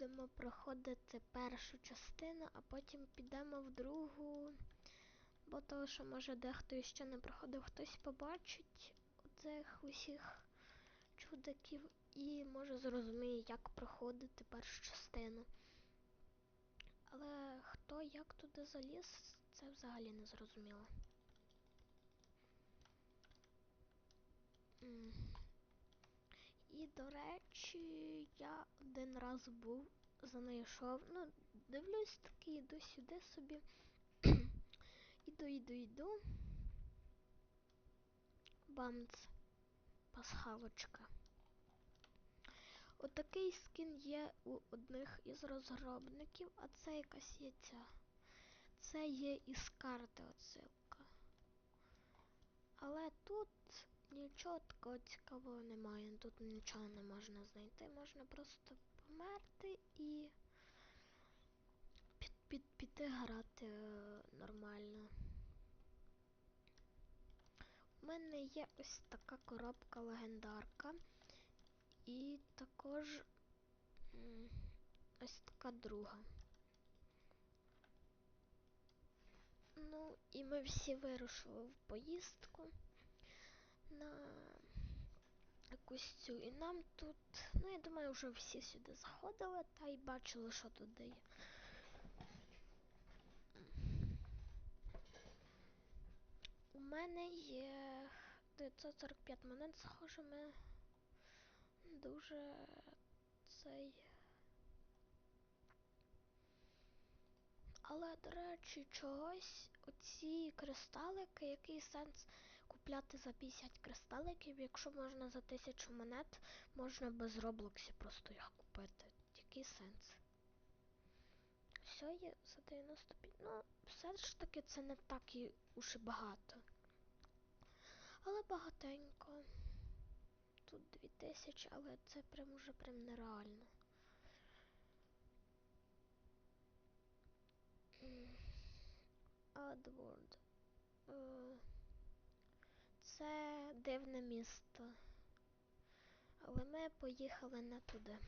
будемо проходити першу частину, а потім підемо в другу. Бо то, що може дехто ще не проходив, хтось побачить оцих усіх чудаків і може зрозуміє, як проходити першу частину. Але хто як туди заліз, це взагалі не зрозуміло. І, до речі, я один раз був, знайшов, ну, дивлюсь такий, іду сюди собі. іду, іду, іду. Бамц. Пасхалочка. Отакий скін є у одних із розробників, а це якась є ця. Це є із карти отсилка. Але тут нічого такого цікавого немає. Тут нічого не можна знайти. Можна просто померти і під, під, піти грати е, нормально. У мене є ось така коробка легендарка. І також ось така друга. Ну, і ми всі вирушили в поїздку на якусь цю. І нам тут, ну я думаю, вже всі сюди заходили та й бачили, що тут є. У мене є 945 монет, схоже, ми дуже цей. Але, до речі, чогось оці кристалики, який сенс купляти за 50 кристаликів, якщо можна за 1000 монет, можна без Роблоксі просто їх купити. Який сенс? Все є за 95. Ну, все ж таки це не так і уж і багато. Але багатенько. Тут 2000, але це прям уже прям нереально. Адворд. Е, Це дивне місто. Але ми поїхали не туди.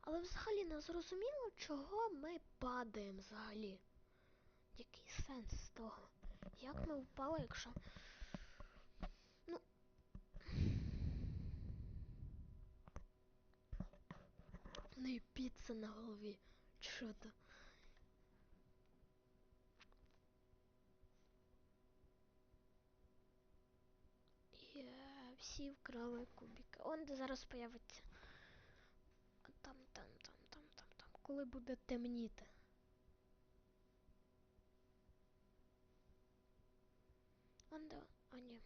Але взагалі не зрозуміло, чого ми падаємо взагалі. Який сенс з того? Як ми впали, якщо. Ну. Ну і піца на голові. Що то? І е, всі вкрали кубіки. Он де зараз появиться. Там, там, там, там, там, там. Коли буде темніти. Он де. А ні.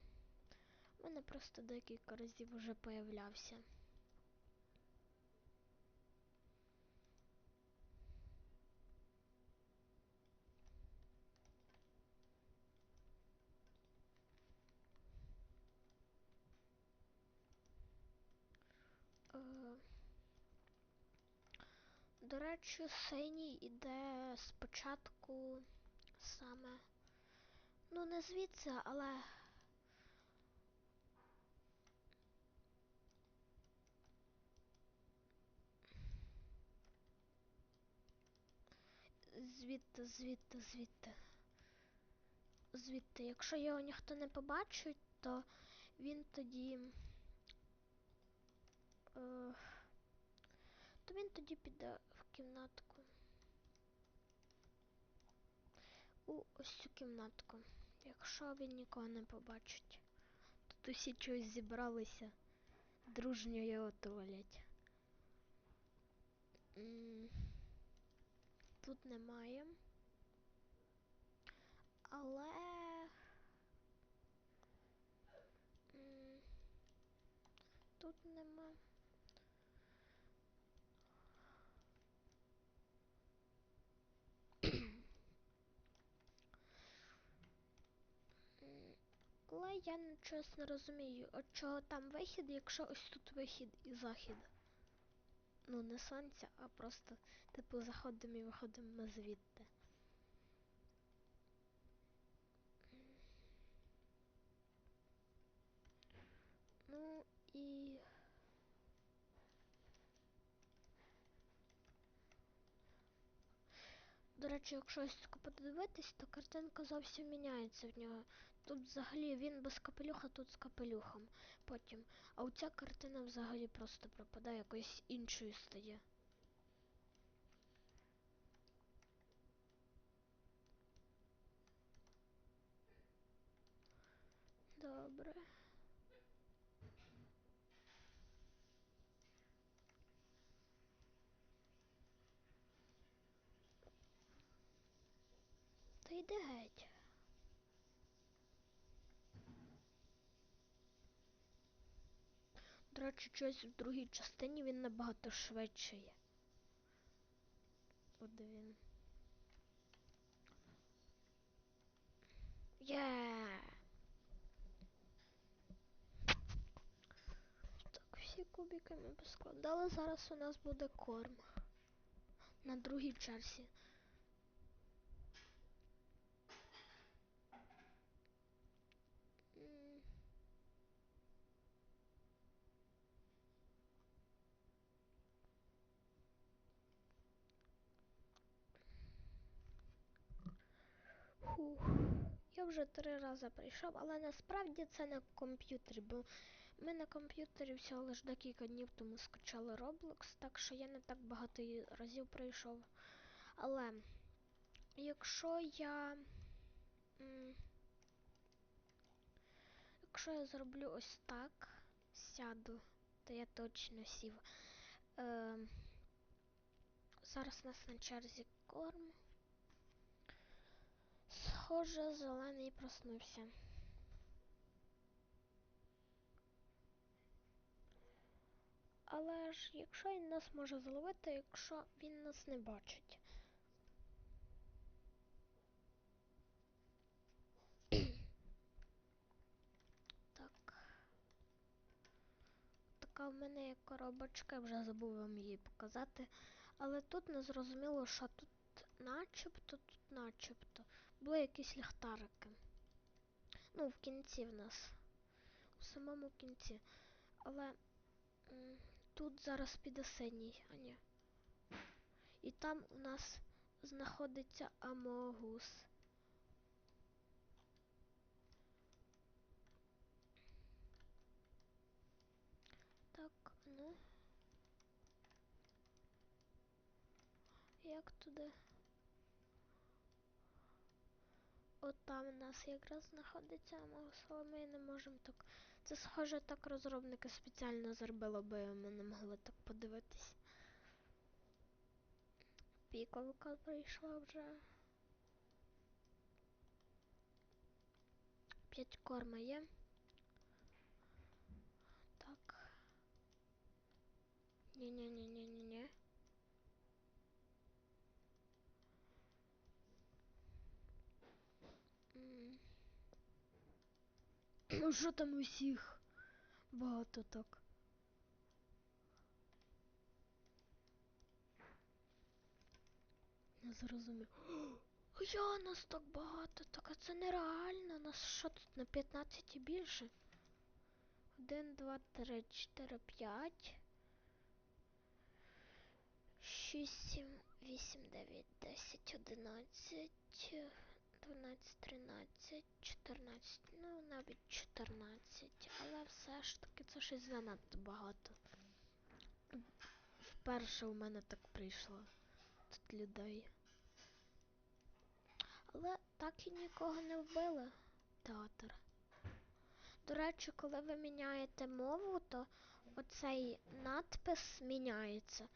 У мене просто декілька разів уже появлявся. До речі, синій іде спочатку саме. Ну, не звідси, але. Звідти, звідти, звідти. Звідти. Якщо його ніхто не побачить, то він тоді. Е, то він тоді піде кімнатку. У ось цю кімнатку. Якщо він нікого не побачить. Тут усі чогось зібралися. Дружньо його тролять. Тут немає. Але. Тут нема. Я щось не розумію, от чого там вихід, якщо ось тут вихід і захід. Ну, не сонця, а просто, типу, заходимо і виходимо звідти. Ну і. До речі, якщо ось подивитись, то картинка зовсім міняється в нього. Тут взагалі він без капелюха, тут з капелюхом потім. А оця картина взагалі просто пропадає, якоюсь іншою стає. Добре. Та йди геть. Речі, щось в другій частині він набагато швидше є. От де він. Є! Так, всі кубики ми поскладали. Зараз у нас буде корм. На другій черзі. Фух. Я вже три рази прийшов, але насправді це на комп'ютері, бо ми на комп'ютері всього лише декілька днів тому скачали Roblox, так що я не так багато разів прийшов. Але якщо я. Якщо я зроблю ось так, сяду, то я точно сів. Е, зараз нас на черзі корм. Схоже, зелений проснувся. Але ж якщо він нас може зловити, якщо він нас не бачить. так. Така в мене є коробочка, я вже забув вам її показати. Але тут не зрозуміло, що тут начебто, тут начебто. Були якісь ліхтарики. Ну, в кінці в нас. У самому кінці. Але тут зараз піде синій, а ні. І там у нас знаходиться Амогус. Так, ну. Як туди? От там у нас якраз знаходиться але ми не можемо так. Це схоже так розробники спеціально зробили, бо ми не могли так подивитись. Піковка прийшла вже. П'ять корма є. Так. Ні-ні-ні-ні-ні-ні. Ну що там усіх? Багато так. Не зрозумів. О, я нас так багато, так а це нереально. Нас що тут на 15 і більше? 1, 2, 3, 4, 5. 6, 7, 8, 9, 10, 11, 12, 13, 14, ну навіть 14, але все ж таки це щось занадто багато. Вперше у мене так прийшло тут людей. Але так і нікого не вбили. Театр. До речі, коли ви міняєте мову, то оцей надпис міняється.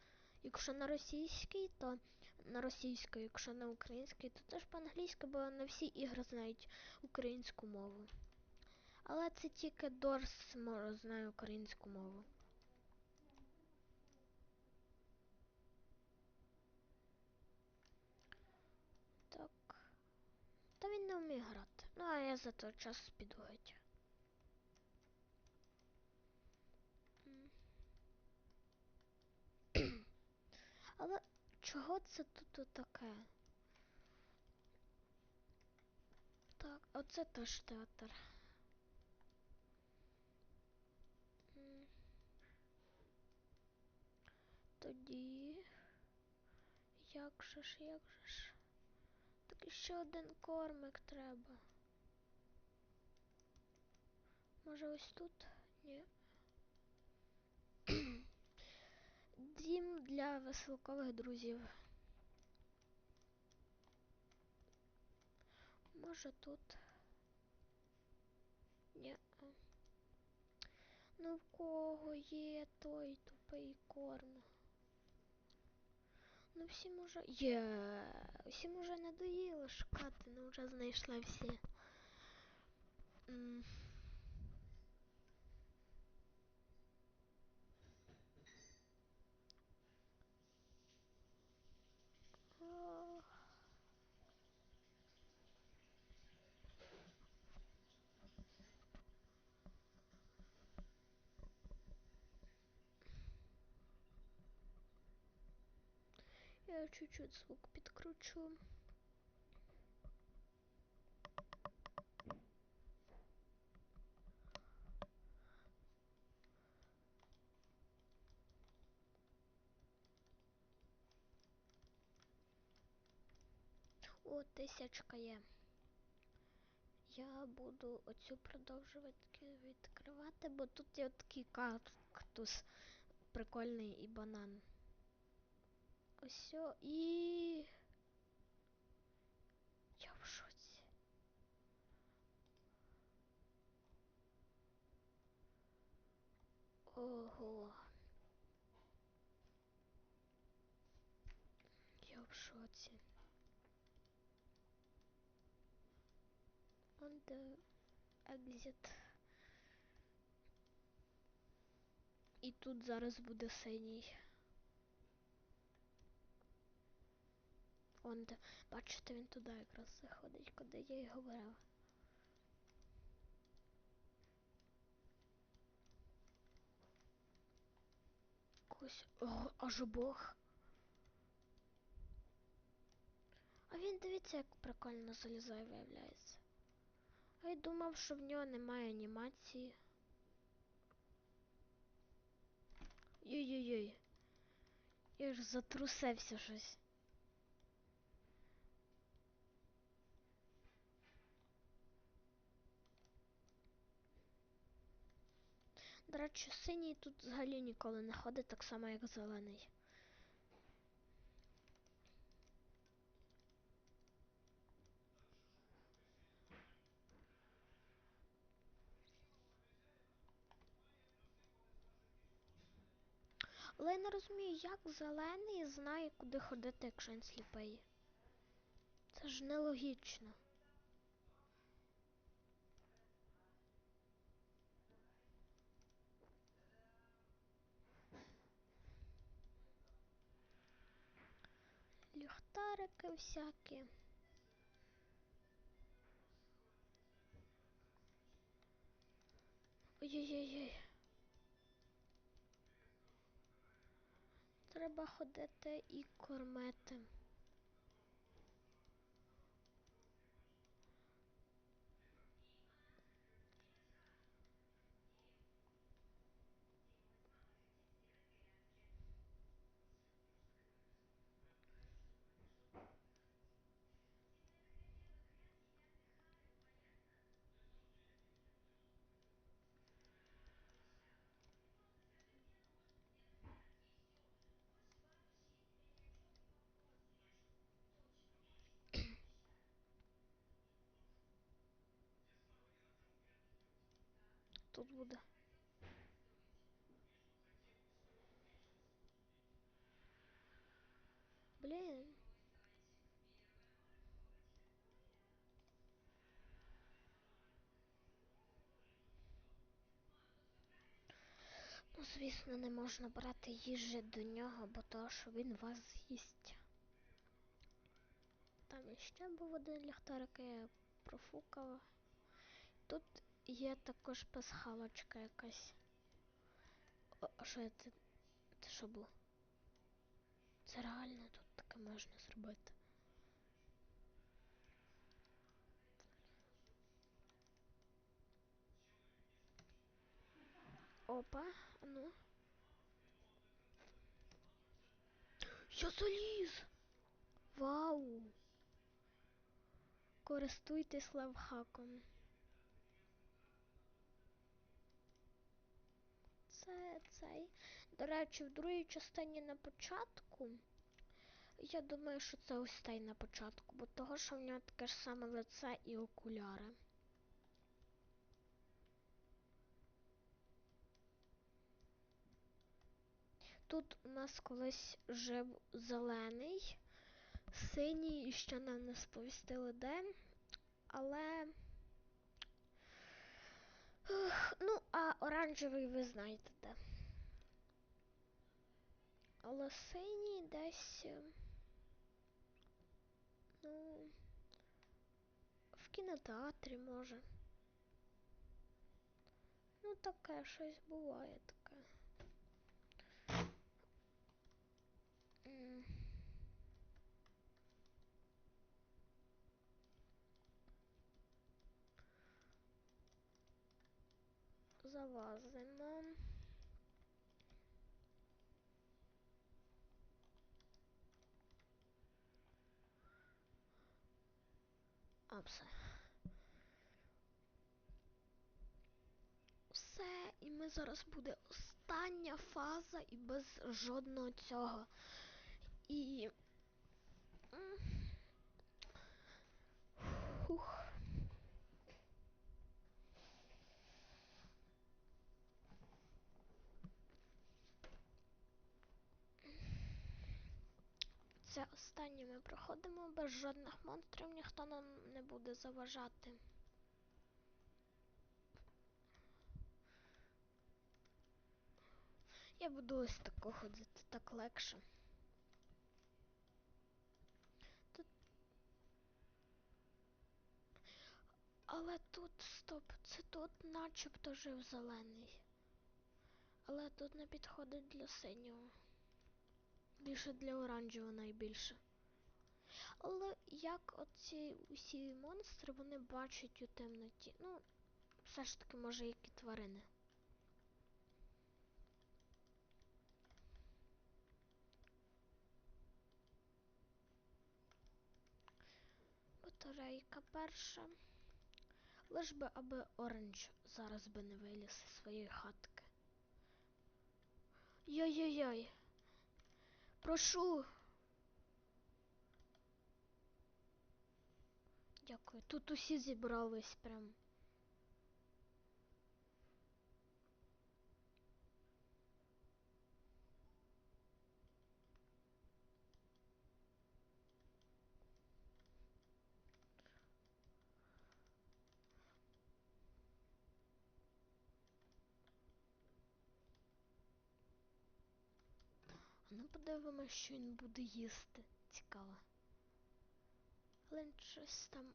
Якщо на російській, то на російській, якщо на українській, то теж по-англійськи, бо не всі ігри знають українську мову. Але це тільки Дорс знає українську мову. Так. Та він не вміє грати. Ну, а я за той час піду геть. Але чого це тут таке? Так, оце теж театр. Тоді. Як же ж, як же ж? І ще один кормик треба. Може ось тут? Ні. Дім для веселкових друзів. Може тут. Ні. Ну в кого є той тупий корм? Ну всім уже... Є, всім уже надоїло шукати, ну вже знайшла всі. М. Я чуть-чуть звук підкручу. О, тисячка є. Я буду оцю продовжувати відкривати, бо тут є такий кактус прикольний і банан. Ось о, і. Я в шоці. Ого. Я в шоці. On the exit. І тут зараз буде синій. Он де. Бачите, він туди якраз заходить, куди я й говорила. Ось. О, аж бог. А він дивіться, як прикольно залізає, виявляється. А я думав, що в нього немає анімації. Йой-йой-йой. Я ж затрусився щось. До речі, синій тут взагалі ніколи не ходить, так само як зелений. Але я не розумію, як зелений знає, куди ходити, якщо він сліпий. Це ж нелогічно. Ліхтарики всякі. Ой-ой-ой. Треба ходити і кормити. Тут буде. Блін. Ну, звісно, не можна брати їжі до нього, бо то, що він вас з'їсть. Там іще був один ліхтарик, я профукала. Тут є також пасхалочка якась. А що це? Це що було? Це реально тут таке можна зробити. Опа, ну. Я заліз! Вау! Користуйтесь лавхаком. Це цей. До речі, в другій частині на початку. Я думаю, що це ось той на початку, бо того, що в нього таке ж саме лице і окуляри. Тут у нас колись жив зелений, синій і ще нам не сповістили де, але. Ну, а оранжевий ви знаєте де. Але синій десь. е, Ну. В кінотеатрі може. Ну, таке щось буває таке. М. Залазимо. А, все. Все, і ми зараз буде остання фаза і без жодного цього. І. Фух. Це останнє ми проходимо без жодних монстрів, ніхто нам не буде заважати. Я буду ось тако ходити, так легше. Тут... Але тут, стоп, це тут начебто жив зелений. Але тут не підходить для синього. Більше для оранжевого найбільше. Але як оці усі монстри вони бачать у темноті? Ну, все ж таки, може, як і тварини. Батарейка перша. Лиш би аби оранж зараз би не виліз із своєї хатки. Йой-йой-йой. Прошу. Дякую. Тут усі зібрались прям. Ну подивимось, що він буде їсти. Цікаво. Але він щось там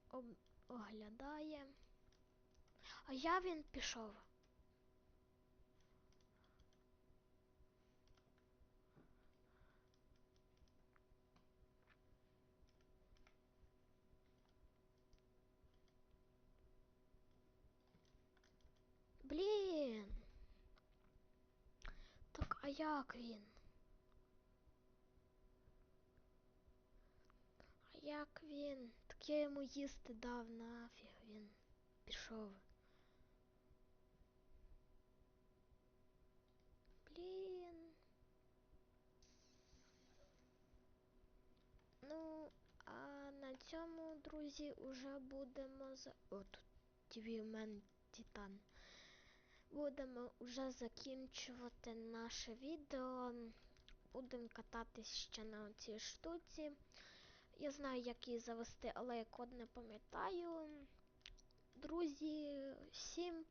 оглядає. А я він пішов. Блін. Так, а як він? А як він? Так я йому їсти дав нафіг він пішов. Блін. Ну, а на цьому, друзі, уже будемо за. О, тут Man Титан. Будемо вже закінчувати наше відео. Будемо кататись ще на цій штуці. Я знаю, як її завести, але я код не пам'ятаю. Друзі, всім